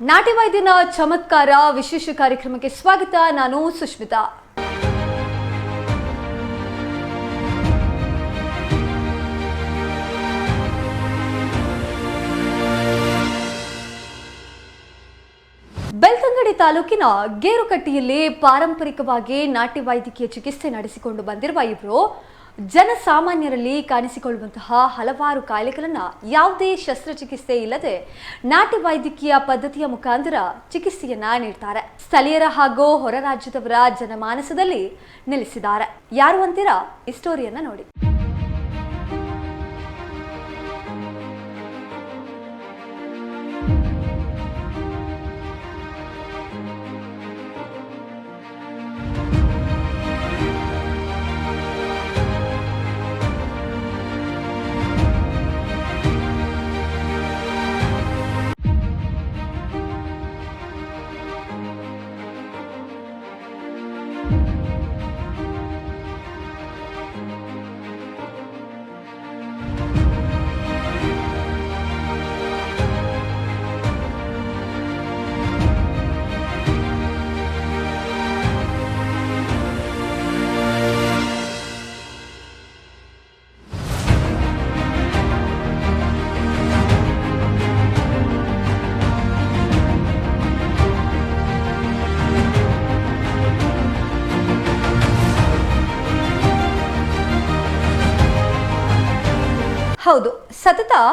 ನಾಟಿ ವೈದ್ಯನ ಚಮತ್ಕಾರ ವಿಶೇಷ ಕಾರ್ಯಕ್ರಮಕ್ಕೆ ಸ್ವಾಗತ. ನಾನು ಸುಷ್ಮಿತಾ ಬೆಳ್ತಂಗಡಿ ತಾಲೂಕಿನ ಗೇರುಕಟ್ಟಿಯಲ್ಲಿ ಪಾರಂಪರಿಕವಾಗಿ ನಾಟಿ ವೈದ್ಯಕೀಯ ಚಿಕಿತ್ಸೆ ನಡೆಸಿಕೊಂಡು ಬಂದಿರುವ ಇವರು ಜನಸಾಮಾನ್ಯರಲ್ಲಿ ಕಾಣಿಸಿಕೊಳ್ಳುವಂತಹ ಹಲವಾರು ಕಾಯಿಲೆಗಳನ್ನು ಯಾವುದೇ ಶಸ್ತ್ರಚಿಕಿತ್ಸೆ ಇಲ್ಲದೆ ನಾಟಿ ವೈದ್ಯಕೀಯ ಪದ್ಧತಿಯ ಮುಖಾಂತರ ಚಿಕಿತ್ಸೆಯನ್ನ ನೀಡ್ತಾರೆ. ಸ್ಥಳೀಯರ ಹಾಗೂ ಹೊರ ರಾಜ್ಯದವರ ಜನಮಾನಸದಲ್ಲಿ ನೆಲೆಸಿದ್ದಾರೆ. ಯಾರು ಅಂತೀರಾ? ಈ ಸ್ಟೋರಿಯನ್ನ ನೋಡಿ.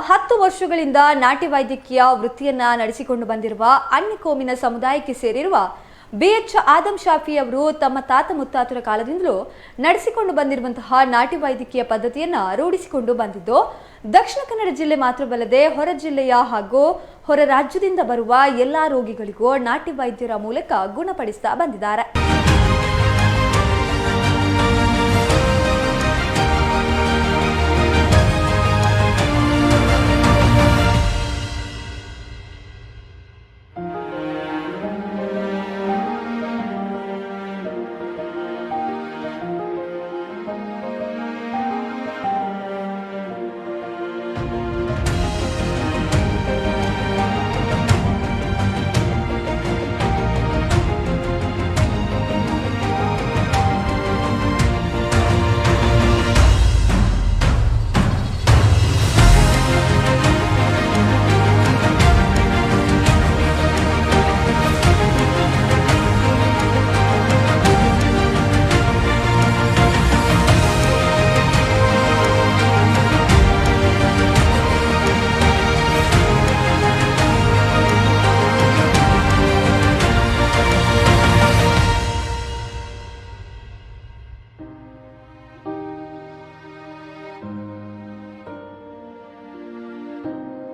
ಹತ್ತು ವರ್ಷಗಳಿಂದ ನಾಟಿ ವೈದ್ಯಕೀಯ ವೃತ್ತಿಯನ್ನ ನಡೆಸಿಕೊಂಡು ಬಂದಿರುವ ಅನ್ಯಕೋಮಿನ ಸಮುದಾಯಕ್ಕೆ ಸೇರಿರುವ ಬಿ ಎಚ್ ಆದಂ ಶಾಫಿ ಅವರು ತಮ್ಮ ತಾತ ಮುತ್ತಾತರ ಕಾಲದಿಂದಲೂ ನಡೆಸಿಕೊಂಡು ಬಂದಿರುವಂತಹ ನಾಟಿ ವೈದ್ಯಕೀಯ ಪದ್ಧತಿಯನ್ನ ರೂಢಿಸಿಕೊಂಡು ಬಂದಿದ್ದು, ದಕ್ಷಿಣ ಕನ್ನಡ ಜಿಲ್ಲೆ ಮಾತ್ರವಲ್ಲದೆ ಹೊರ ಜಿಲ್ಲೆಯ ಹಾಗೂ ಹೊರ ರಾಜ್ಯದಿಂದ ಬರುವ ಎಲ್ಲಾ ರೋಗಿಗಳಿಗೂ ನಾಟಿ ವೈದ್ಯರ ಮೂಲಕ ಗುಣಪಡಿಸ್ತಾ ಬಂದಿದ್ದಾರೆ.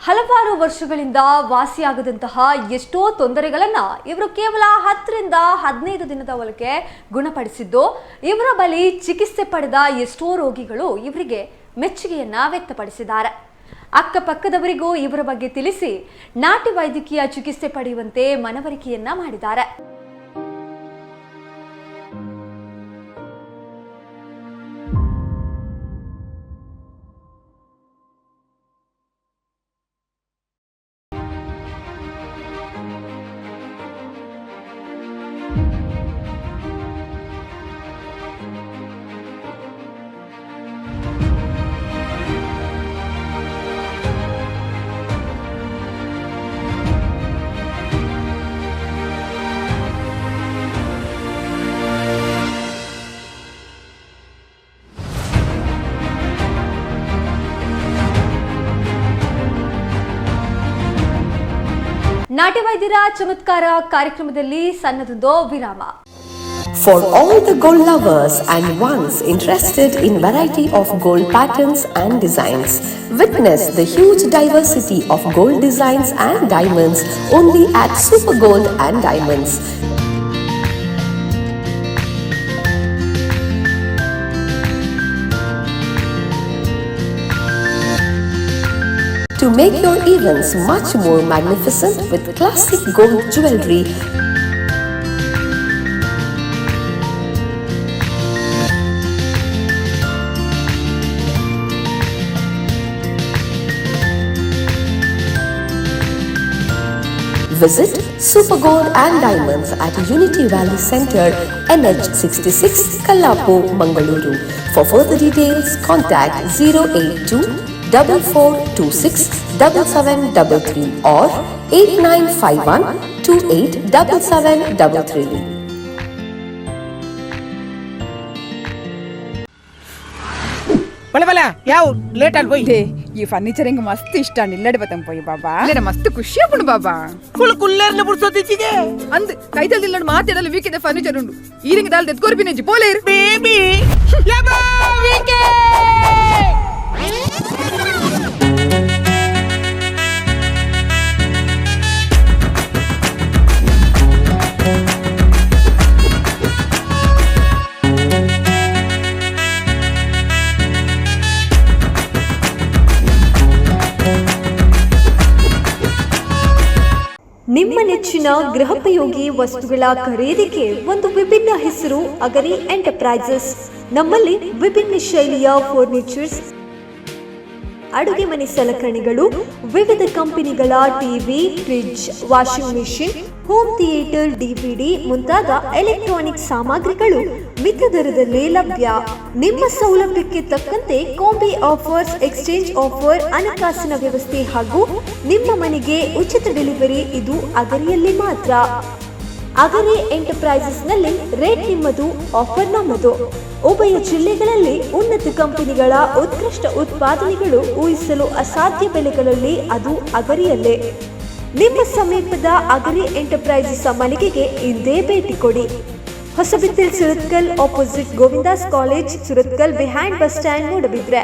ಹಲವಾರು ವರ್ಷಗಳಿಂದ ವಾಸಿಯಾಗದಂತಹ ಎಷ್ಟೋ ತೊಂದರೆಗಳನ್ನ ಇವರು ಕೇವಲ ಹತ್ತರಿಂದ ಹದಿನೈದು ದಿನದ ಒಳಗೆ ಗುಣಪಡಿಸಿದ್ದು, ಇವರ ಬಳಿ ಚಿಕಿತ್ಸೆ ಪಡೆದ ಎಷ್ಟೋ ರೋಗಿಗಳು ಇವರಿಗೆ ಮೆಚ್ಚುಗೆಯನ್ನ ವ್ಯಕ್ತಪಡಿಸಿದ್ದಾರೆ. ಅಕ್ಕಪಕ್ಕದವರಿಗೂ ಇವರ ಬಗ್ಗೆ ತಿಳಿಸಿ, ನಾಟಿ ವೈದ್ಯಕೀಯ ಚಿಕಿತ್ಸೆ ಪಡೆಯುವಂತೆ ಮನವರಿಕೆಯನ್ನ ಮಾಡಿದ್ದಾರೆ. ನಾಟಿ ವೈದ್ಯರ ಚಮತ್ಕಾರ ಕಾರ್ಯಕ್ರಮದಲ್ಲಿ ಸಣ್ಣದೊಂದು ವಿರಾಮ For all the gold lovers and ones interested in variety of gold patterns and designs, witness the huge diversity of gold designs and diamonds only at Super Gold and Diamonds. Make your events much more magnificent with classic gold jewelry Visit Super Gold and Diamonds at Unity Valley Center, NH66, Kallapu, Mangaluru. For further details, contact 082 double four two six double seven double three or eight nine five one two eight double seven double three ಬಲಬಲ ಯಾವ late ಆಗಿ ಹೋಯ್ ಈ furniture ಹಿಂಗ ಮಸ್ತ್ ಇಷ್ಟ ನಿಲ್ಲಡೆ ಬತ್ತಂಗ್ ಪೋಯ್ ಬಾಬಾ ಇಲ್ಲ ಮಸ್ತ್ ಖುಷಿ ಆಗ್ಬಿಡು ಬಾಬಾ ಫುಲ್ ಕುಲ್ಲೇರ್ನ ಬಿಡ್ಸೋದಿಚ್ಚಿಗೆ ಅಂದ್ ಕೈದಲ್ಲಿ ನಿಲ್ಲಡ್ ಮಾತಾಡಲ್ಲ ವೀಕ್ ಇದೆ ಫರ್ನಿಚರ್ ಉಂಡು ಈ ರಿಂಗ್ ದಾಲ್ ತೆತ್ಕೋರ್ಬಿನ ಜಿ ಪೋಲೇರ್ ಬೇಬಿ ಯಬ್ಬಾ ವೀಕೆ ನೆಚ್ಚಿನ ಗೃಹೋಪಯೋಗಿ ವಸ್ತುಗಳ ಖರೀದಿಗೆ ಒಂದು ವಿಭಿನ್ನ ಹೆಸರು ಅಗರಿ ಎಂಟರ್ಪ್ರೈಸಸ್. ನಮ್ಮಲ್ಲಿ ವಿಭಿನ್ನ ಶೈಲಿಯ ಫರ್ನಿಚರ್ಸ್ ಅಡುಗೆ ಮನೆ ಸಲಕರಣೆಗಳು, ವಿವಿಧ ಕಂಪನಿಗಳ TV fridge, washing machine, home theatre DVD ಮುಂತಾದ ಎಲೆಕ್ಟ್ರಾನಿಕ್ ಸಾಮಗ್ರಿಗಳು ಮಿತ ದರದಲ್ಲಿ ಲಭ್ಯ. ನಿಮ್ಮ ಸೌಲಭ್ಯಕ್ಕೆ ತಕ್ಕಂತೆ ಕಾಂಬಿ ಆಫರ್ಸ್, ಎಕ್ಸ್ಚೇಂಜ್ ಆಫರ್, ಹಣಕಾಸಿನ ವ್ಯವಸ್ಥೆ ಹಾಗೂ ನಿಮ್ಮ ಮನೆಗೆ ಉಚಿತ ಡೆಲಿವರಿ ಇದು ಅಗರಿಯಲ್ಲಿ ಮಾತ್ರ. ಅಗರಿ ಎಂಟರ್ಪ್ರೈಸಸ್ನಲ್ಲಿ ರೇಟ್ ನಿಮ್ಮದು ಆಫರ್ ನಮ್ಮದು. ಉಭಯ ಜಿಲ್ಲೆಗಳಲ್ಲಿ ಉನ್ನತ ಕಂಪನಿಗಳ ಉತ್ಕೃಷ್ಟ ಉತ್ಪಾದನೆಗಳು ಊಹಿಸಲು ಅಸಾಧ್ಯ ಬೆಲೆಗಳಲ್ಲಿ ಅದು ಅಗರಿಯಲ್ಲೇ. ನಿಮ್ಮ ಸಮೀಪದ ಅಗರಿ ಎಂಟರ್ಪ್ರೈಸಸ್ ಮಳಿಗೆಗೆ ಇಂದೇ ಭೇಟಿ ಕೊಡಿ. Hosabittil Surathkal opposite Govindas college Surathkal behind bus stand ನೋಡಬಿದ್ರೆ.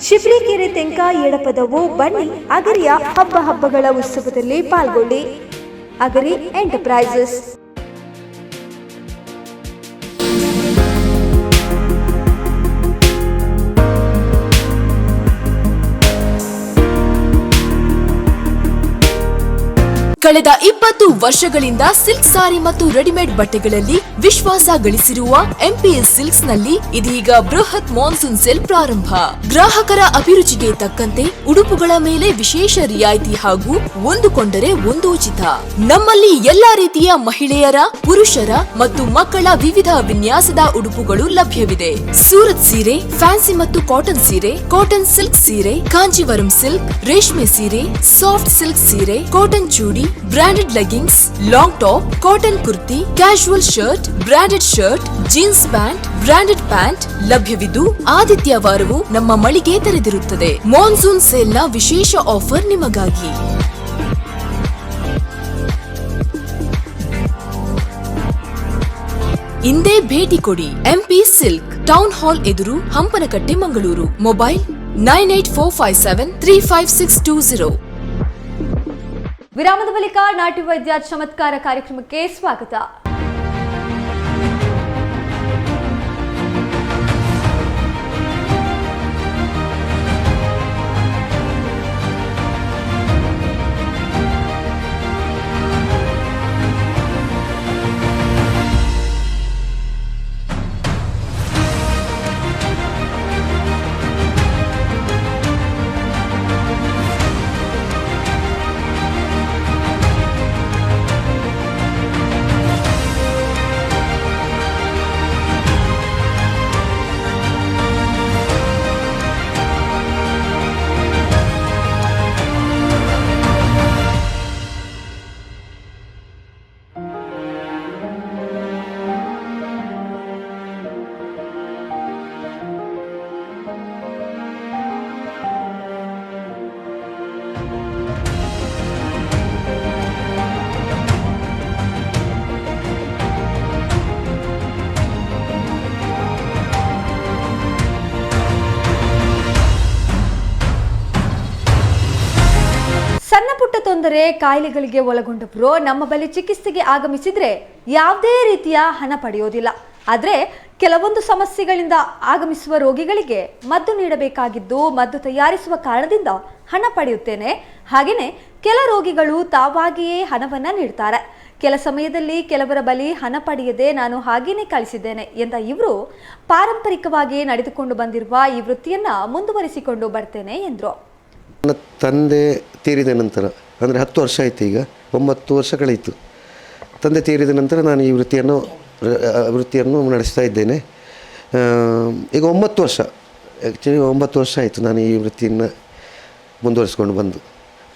Shibrikere Tenka Edapadavu ಬನ್ನಿ ಅಗರಿಯ ಹಬ್ಬ ಹಬ್ಬಗಳ ಉತ್ಸವದಲ್ಲಿ ಪಾಲ್ಗೊಳ್ಳಿ ಅಗರಿ ಎಂಟರ್ಪ್ರೈಸಸ್ ಕಳೆದ ಇಪ್ಪತ್ತು ವರ್ಷಗಳಿಂದ ಸಿಲ್ಕ್ ಸಾರಿ ಮತ್ತು ರೆಡಿಮೇಡ್ ಬಟ್ಟೆಗಳಲ್ಲಿ ವಿಶ್ವಾಸ ಗಳಿಸಿರುವ ಎಂಪಿಎಸ್ ಸಿಲ್ಕ್ಸ್ನಲ್ಲಿ ಇದೀಗ ಬೃಹತ್ ಮಾನ್ಸೂನ್ ಸೇಲ್ ಪ್ರಾರಂಭ. ಗ್ರಾಹಕರ ಅಭಿರುಚಿಗೆ ತಕ್ಕಂತೆ ಉಡುಪುಗಳ ಮೇಲೆ ವಿಶೇಷ ರಿಯಾಯಿತಿ ಹಾಗೂ ಒಂದು ಕೊಂಡರೆ ಒಂದು ಉಚಿತ. ನಮ್ಮಲ್ಲಿ ಎಲ್ಲಾ ರೀತಿಯ ಮಹಿಳೆಯರ, ಪುರುಷರ ಮತ್ತು ಮಕ್ಕಳ ವಿವಿಧ ವಿನ್ಯಾಸದ ಉಡುಪುಗಳು ಲಭ್ಯವಿದೆ. ಸೂರತ್ ಸೀರೆ, ಫ್ಯಾನ್ಸಿ ಮತ್ತು ಕಾಟನ್ ಸೀರೆ, ಕಾಟನ್ ಸಿಲ್ಕ್ ಸೀರೆ, ಕಾಂಜಿವರಂ ಸಿಲ್ಕ್, ರೇಷ್ಮೆ ಸೀರೆ, ಸಾಫ್ಟ್ ಸಿಲ್ಕ್ ಸೀರೆ, cotton chudi branded leggings long top cotton kurti casual shirt branded shirt jeans pant branded pant ಲಭ್ಯವಿದ್ದು ಆದಿತ್ಯವಾರವೂ ನಮ್ಮ ಮಳಿಗೆ ತೆರೆದಿರುತ್ತದೆ. ಮಾನ್ಸೂನ್ ಸೇಲ್ನ ವಿಶೇಷ ಆಫರ್ ನಿಮಗಾಗಿ. ಇಂದೇ ಭೇಟಿ ಕೊಡಿ. ಎಂಪಿ ಸಿಲ್ಕ್ ಟೌನ್ ಹಾಲ್ ಎದುರು Hampankatta, Mangaluru. Mobile nine eight four five seven three five six two zero ವಿರಾಮದ ಬಳಿಕ ನಾಟಿ ವೈದ್ಯ ಚಮತ್ಕಾರ ಕಾರ್ಯಕ್ರಮಕ್ಕೆ ಸ್ವಾಗತ. ಕಾಯಿಲೆಗಳಿಗೆ ಕಾಯಿಲೆಗಳಿಗೆ ಒಳಗೊಂಡವರು ನಮ್ಮ ಬಳಿ ಚಿಕಿತ್ಸೆಗೆ ಆಗಮಿಸಿದ್ರೆ ಯಾವುದೇ ರೀತಿಯ ಹಣ ಪಡೆಯೋದಿಲ್ಲ. ಆದರೆ ಕೆಲವೊಂದು ಸಮಸ್ಯೆಗಳಿಂದ ಆಗಮಿಸುವ ರೋಗಿಗಳಿಗೆ ಮದ್ದು ನೀಡಬೇಕಾಗಿದ್ದು, ಮದ್ದು ತಯಾರಿಸುವ ಕಾರಣದಿಂದ ಹಣ ಪಡೆಯುತ್ತೇನೆ. ಹಾಗೆಯೇ ಕೆಲ ರೋಗಿಗಳು ತಾವಾಗಿಯೇ ಹಣವನ್ನು ನೀಡ್ತಾರೆ. ಕೆಲ ಸಮಯದಲ್ಲಿ ಕೆಲವರ ಬಳಿ ಹಣ ಪಡೆಯದೆ ನಾನು ಹಾಗೇನೆ ಕಳಿಸಿದ್ದೇನೆ ಎಂದ ಇವರು ಪಾರಂಪರಿಕವಾಗಿ ನಡೆದುಕೊಂಡು ಬಂದಿರುವ ಈ ವೃತ್ತಿಯನ್ನ ಮುಂದುವರಿಸಿಕೊಂಡು ಬರ್ತೇನೆ ಎಂದರು. ನನ್ನ ತಂದೆ ತೀರಿದ ನಂತರ ಅಂದರೆ ಹತ್ತು ವರ್ಷ ಆಯಿತು ಈಗ, ಒಂಬತ್ತು ವರ್ಷಗಳಾಯಿತು. ತಂದೆ ತೀರಿದ ನಂತರ ನಾನು ಈ ವೃತ್ತಿಯನ್ನು ವೃತ್ತಿಯನ್ನು ನಡೆಸ್ತಾ ಇದ್ದೇನೆ. ಈಗ ಒಂಬತ್ತು ವರ್ಷ ಆ್ಯಕ್ಚುಲಿ ಒಂಬತ್ತು ವರ್ಷ ಆಯಿತು ನಾನು ಈ ವೃತ್ತಿಯನ್ನು ಮುಂದುವರಿಸ್ಕೊಂಡು ಬಂದು.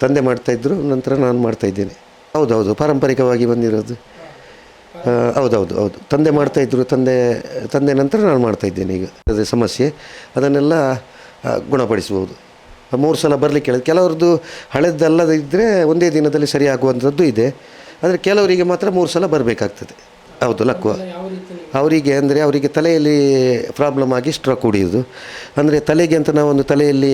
ತಂದೆ ಮಾಡ್ತಾಯಿದ್ರು ನಂತರ ನಾನು ಮಾಡ್ತಾಯಿದ್ದೇನೆ ಹೌದೌದು, ಪಾರಂಪರಿಕವಾಗಿ ಬಂದಿರೋದು. ಹೌದೌದು, ಹೌದು. ತಂದೆ ಮಾಡ್ತಾಯಿದ್ರು ತಂದೆ ತಂದೆ ನಂತರ ನಾನು ಮಾಡ್ತಾಯಿದ್ದೇನೆ ಈಗ. ಅದೇ ಸಮಸ್ಯೆ, ಅದನ್ನೆಲ್ಲ ಗುಣಪಡಿಸ್ಬೋದು. ಮೂರು ಸಲ ಬರಲಿಕ್ಕೆ ಹೇಳೋದು ಕೆಲವ್ರದ್ದು ಹಳೆದಲ್ಲದಿದ್ದರೆ ಒಂದೇ ದಿನದಲ್ಲಿ ಸರಿ ಆಗುವಂಥದ್ದು ಇದೆ. ಆದರೆ ಕೆಲವರಿಗೆ ಮಾತ್ರ ಮೂರು ಸಲ ಬರಬೇಕಾಗ್ತದೆ. ಹೌದು ಲಕ್ವ ಅವರಿಗೆ ಅಂದರೆ ಅವರಿಗೆ ತಲೆಯಲ್ಲಿ ಪ್ರಾಬ್ಲಮ್ ಆಗಿ ಸ್ಟ್ರೋಕ್ ಹೊಡಿಯೋದು ಅಂದರೆ ತಲೆಗೆ ಅಂತ ನಾವು ಒಂದು ತಲೆಯಲ್ಲಿ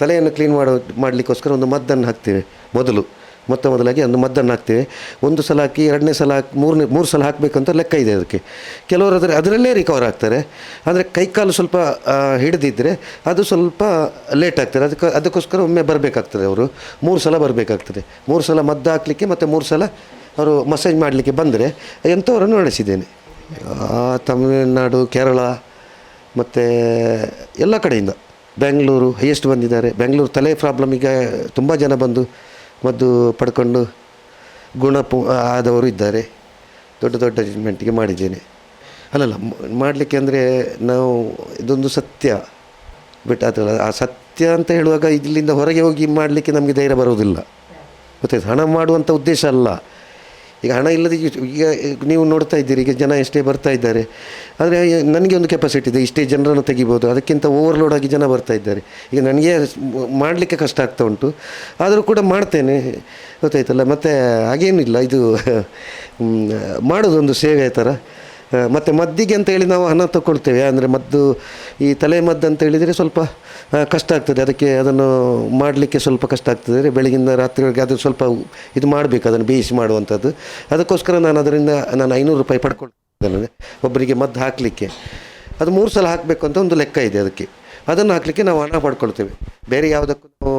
ತಲೆಯನ್ನು ಕ್ಲೀನ್ ಮಾಡೋ ಮಾಡಲಿಕ್ಕೋಸ್ಕರ ಒಂದು ಮದ್ದನ್ನು ಹಾಕ್ತೇವೆ ಮೊದಲು. ಮೊತ್ತ ಮೊದಲಾಗಿ ಒಂದು ಮದ್ದನ್ನು ಹಾಕ್ತೇವೆ. ಒಂದು ಸಲ ಹಾಕಿ, ಎರಡನೇ ಸಲ ಹಾಕಿ, ಮೂರನೇ, ಮೂರು ಸಲ ಹಾಕಬೇಕಂತ ಲೆಕ್ಕ ಇದೆ ಅದಕ್ಕೆ. ಕೆಲವರು ಅದರ, ಅದರಲ್ಲೇ ರಿಕವರ್ ಆಗ್ತಾರೆ. ಆದರೆ ಕೈಕಾಲು ಸ್ವಲ್ಪ ಹಿಡಿದಿದ್ದರೆ ಅದು ಸ್ವಲ್ಪ ಲೇಟ್ ಆಗ್ತಾರೆ ಅದಕ್ಕೆ, ಅದಕ್ಕೋಸ್ಕರ ಒಮ್ಮೆ ಬರಬೇಕಾಗ್ತದೆ ಅವರು. ಮೂರು ಸಲ ಬರಬೇಕಾಗ್ತದೆ. ಮೂರು ಸಲ ಮದ್ದು ಹಾಕಲಿಕ್ಕೆ ಮತ್ತು ಮೂರು ಸಲ ಅವರು ಮಸಾಜ್ ಮಾಡಲಿಕ್ಕೆ ಬಂದರೆ ಎಂಥವರನ್ನು ನಡೆಸಿದ್ದೇನೆ. ತಮಿಳುನಾಡು, ಕೇರಳ, ಮತ್ತು ಎಲ್ಲ ಕಡೆಯಿಂದ. ಬೆಂಗಳೂರು ಹೈಯೆಸ್ಟ್ ಬಂದಿದ್ದಾರೆ. ಬೆಂಗಳೂರು ತಲೆ ಪ್ರಾಬ್ಲಮ್ ಈಗ ತುಂಬ ಜನ ಬಂದು ಮದ್ದು ಪಡ್ಕೊಂಡು ಗುಣ ಆದವರು ಇದ್ದಾರೆ. ದೊಡ್ಡ ದೊಡ್ಡ ಟ್ರೀಟ್ಮೆಂಟಿಗೆ ಮಾಡಿದ್ದೇನೆ. ಅಲ್ಲಲ್ಲ ಮಾಡಲಿಕ್ಕೆ ಅಂದರೆ ನಾವು ಇದೊಂದು ಸತ್ಯ. ಬಿಟ್ಟು ಅದಲ್ಲ, ಆ ಸತ್ಯ ಅಂತ ಹೇಳುವಾಗ ಇಲ್ಲಿಂದ ಹೊರಗೆ ಹೋಗಿ ಮಾಡಲಿಕ್ಕೆ ನಮಗೆ ಧೈರ್ಯ ಬರೋದಿಲ್ಲ ಗೊತ್ತಾಯ್ತು? ಹಣ ಮಾಡುವಂಥ ಉದ್ದೇಶ ಅಲ್ಲ. ಈಗ ಹಣ ಇಲ್ಲದೆ ಈಗ- ನೀವು ನೋಡ್ತಾ ಇದ್ದೀರಿ, ಈಗ ಜನ ಎಷ್ಟೇ ಬರ್ತಾ ಇದ್ದಾರೆ. ಆದರೆ ನನಗೆ ಒಂದು ಕೆಪಾಸಿಟಿ ಇದೆ, ಇಷ್ಟೇ ಜನರನ್ನು ತೆಗಿಬೋದು, ಅದಕ್ಕಿಂತ ಓವರ್ಲೋಡ್ ಆಗಿ ಜನ ಬರ್ತಾ ಇದ್ದಾರೆ. ಈಗ ನನಗೆ ಮಾಡಲಿಕ್ಕೆ ಕಷ್ಟ ಆಗ್ತಾ ಉಂಟು. ಆದರೂ ಕೂಡ ಮಾಡ್ತೇನೆ. ಗೊತ್ತಾಯ್ತಲ್ಲ, ಮತ್ತು ಹಾಗೇನಿಲ್ಲ, ಇದು ಮಾಡೋದೊಂದು ಸೇವೆ ಥರ. ಮತ್ತು ಮದ್ದಿಗೆ ಅಂತ ಹೇಳಿ ನಾವು ಹಣ ತಗೊಳ್ತೇವೆ ಅಂದರೆ ಮದ್ದು ಈ ತಲೆ ಮದ್ದು ಅಂತ ಹೇಳಿದರೆ ಸ್ವಲ್ಪ ಕಷ್ಟ ಆಗ್ತದೆ. ಅದಕ್ಕೆ ಅದನ್ನು ಮಾಡಲಿಕ್ಕೆ ಸ್ವಲ್ಪ ಕಷ್ಟ ಆಗ್ತದೆ. ಬೆಳಗಿಂದ ರಾತ್ರಿವರೆಗೆ ಅದು ಸ್ವಲ್ಪ ಇದು ಮಾಡಬೇಕು, ಅದನ್ನು ಬೇಯಿಸಿ ಮಾಡುವಂಥದ್ದು. ಅದಕ್ಕೋಸ್ಕರ ನಾನು ಅದರಿಂದ ನಾನು ಐನೂರು ರೂಪಾಯಿ ಪಡ್ಕೊಳ್ತೇನೆ. ಒಬ್ಬರಿಗೆ ಮದ್ದು ಹಾಕಲಿಕ್ಕೆ. ಅದು ಮೂರು ಸಲ ಹಾಕಬೇಕು ಅಂತ ಒಂದು ಲೆಕ್ಕ ಇದೆ ಅದಕ್ಕೆ. ಅದನ್ನು ಹಾಕಲಿಕ್ಕೆ ನಾವು ಹಣ ಪಡ್ಕೊಳ್ತೇವೆ. ಬೇರೆ ಯಾವುದಕ್ಕೂ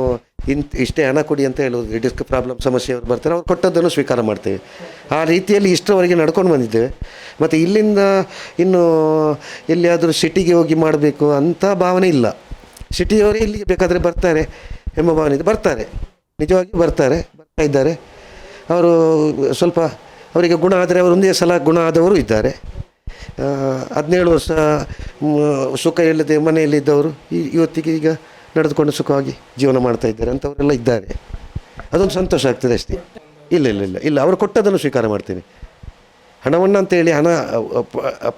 ಇಂತ ಇಷ್ಟೇ ಹಣ ಕೊಡಿ ಅಂತ ಹೇಳೋದು ಡಿಸ್ಕ್ ಪ್ರಾಬ್ಲಮ್ ಸಮಸ್ಯೆ ಅವ್ರು ಬರ್ತಾರೆ, ಅವ್ರು ಕೊಟ್ಟದ್ದನ್ನು ಸ್ವೀಕಾರ ಮಾಡ್ತೇವೆ. ಆ ರೀತಿಯಲ್ಲಿ ಇಷ್ಟರವರೆಗೆ ನಡ್ಕೊಂಡು ಬಂದಿದ್ದೇವೆ. ಮತ್ತು ಇಲ್ಲಿಂದ ಇನ್ನು ಎಲ್ಲಿಯಾದರೂ ಸಿಟಿಗೆ ಹೋಗಿ ಮಾಡಬೇಕು ಅಂತ ಭಾವನೆ ಇಲ್ಲ. ಸಿಟಿಯವರೇ ಇಲ್ಲಿಗೆ ಬೇಕಾದರೆ ಬರ್ತಾರೆ ಎಂಬ ಭಾವನೆ ಇದೆ. ಬರ್ತಾರೆ. ನಿಜವಾಗಿ ಬರ್ತಾರೆ, ಬರ್ತಾ ಇದ್ದಾರೆ. ಅವರು ಸ್ವಲ್ಪ ಅವರಿಗೆ ಗುಣ ಆದರೆ ಅವರು ಒಂದೇ ಸಲ ಗುಣ ಆದವರು ಇದ್ದಾರೆ. ಹದಿನೇಳು ವರ್ಷ ಸುಖ ಇಲ್ಲದೆ ಮನೆಯಲ್ಲಿದ್ದವರು ಈ ಇವತ್ತಿಗೆ ಈಗ ನಡೆದುಕೊಂಡು ಸುಖವಾಗಿ ಜೀವನ ಮಾಡ್ತಾ ಇದ್ದಾರೆ ಅಂಥವರೆಲ್ಲ ಇದ್ದಾರೆ. ಅದೊಂದು ಸಂತೋಷ ಆಗ್ತದೆ ಅಷ್ಟೇ. ಇಲ್ಲ ಇಲ್ಲ ಇಲ್ಲ ಇಲ್ಲ, ಅವರು ಕೊಟ್ಟದನ್ನು ಸ್ವೀಕಾರ ಮಾಡ್ತೀನಿ. ಹಣವನ್ನು ಅಂತೇಳಿ ಹಣ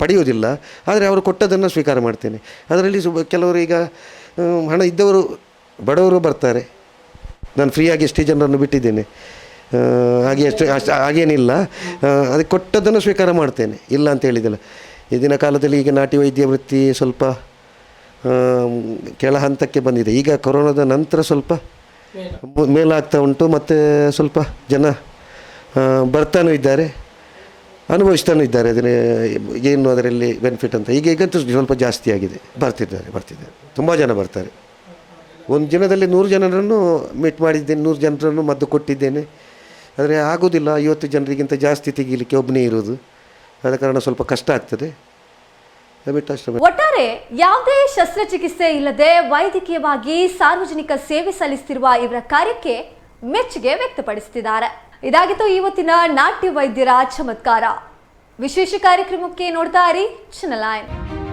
ಪಡೆಯುವುದಿಲ್ಲ, ಆದರೆ ಅವರು ಕೊಟ್ಟದನ್ನು ಸ್ವೀಕಾರ ಮಾಡ್ತೇನೆ. ಅದರಲ್ಲಿ ಕೆಲವರು ಈಗ ಹಣ ಇದ್ದವರು ಬಡವರು ಬರ್ತಾರೆ. ನಾನು ಫ್ರೀಯಾಗಿ ಎಷ್ಟೇ ಜನರನ್ನು ಬಿಟ್ಟಿದ್ದೇನೆ. ಹಾಗೆ ಅಷ್ಟು ಅಷ್ಟು, ಹಾಗೇನಿಲ್ಲ. ಅದಕ್ಕೆ ಕೊಟ್ಟದನ್ನು ಸ್ವೀಕಾರ ಮಾಡ್ತೇನೆ. ಇಲ್ಲ ಅಂತ ಹೇಳಿದಿಲ್ಲ ಈಗಿನ ಕಾಲದಲ್ಲಿ ಈಗ ನಾಟಿ ವೈದ್ಯ ವೃತ್ತಿ ಸ್ವಲ್ಪ ಕೆಳ ಹಂತಕ್ಕೆ ಬಂದಿದೆ. ಈಗ ಕೊರೋನಾದ ನಂತರ ಸ್ವಲ್ಪ ಮೇಲಾಗ್ತಾ ಉಂಟು ಮತ್ತು ಸ್ವಲ್ಪ ಜನ ಬರ್ತಾನೂ ಇದ್ದಾರೆ ಅನುಭವಿಸ್ತಾನೂ ಇದ್ದಾರೆ. ಅದನ್ನೇ ಏನು ಅದರಲ್ಲಿ ಬೆನಿಫಿಟ್ ಅಂತ. ಈಗ ಈಗಂತೂ ಸ್ವಲ್ಪ ಜಾಸ್ತಿ ಆಗಿದೆ. ಬರ್ತಿದ್ದಾರೆ ಬರ್ತಿದ್ದಾರೆ. ತುಂಬ ಜನ ಬರ್ತಾರೆ. ಒಂದು ದಿನದಲ್ಲಿ ನೂರು ಜನರನ್ನು ಮೀಟ್ ಮಾಡಿದ್ದೇನೆ ನೂರು ಜನರನ್ನು ಮದ್ದು ಕೊಟ್ಟಿದ್ದೇನೆ. ಆದರೆ ಆಗೋದಿಲ್ಲ. ಐವತ್ತು ಜನರಿಗಿಂತ ಜಾಸ್ತಿ ತೆಗೀಲಿಕ್ಕೆ ಒಬ್ಬನೇ ಇರೋದು ಆದ ಕಾರಣ ಸ್ವಲ್ಪ ಕಷ್ಟ ಆಗ್ತದೆ. ಒಟ್ಟಾರೆ ಯಾವುದೇ ಶಸ್ತ್ರಚಿಕಿತ್ಸೆ ಇಲ್ಲದೆ ವೈದ್ಯಕೀಯವಾಗಿ ಸಾರ್ವಜನಿಕ ಸೇವೆ ಸಲ್ಲಿಸುತ್ತಿರುವ ಇವರ ಕಾರ್ಯಕ್ಕೆ ಮೆಚ್ಚುಗೆ ವ್ಯಕ್ತಪಡಿಸುತ್ತಿದ್ದಾರೆ. ಇದಾಗಿತ್ತು ಇವತ್ತಿನ ನಾಟ್ಯ ವೈದ್ಯರ ಚಮತ್ಕಾರ. ವಿಶೇಷ ಕಾರ್ಯಕ್ರಮಕ್ಕೆ ನೋಡ್ತಾ ಇರಿ ಚಾನಲ್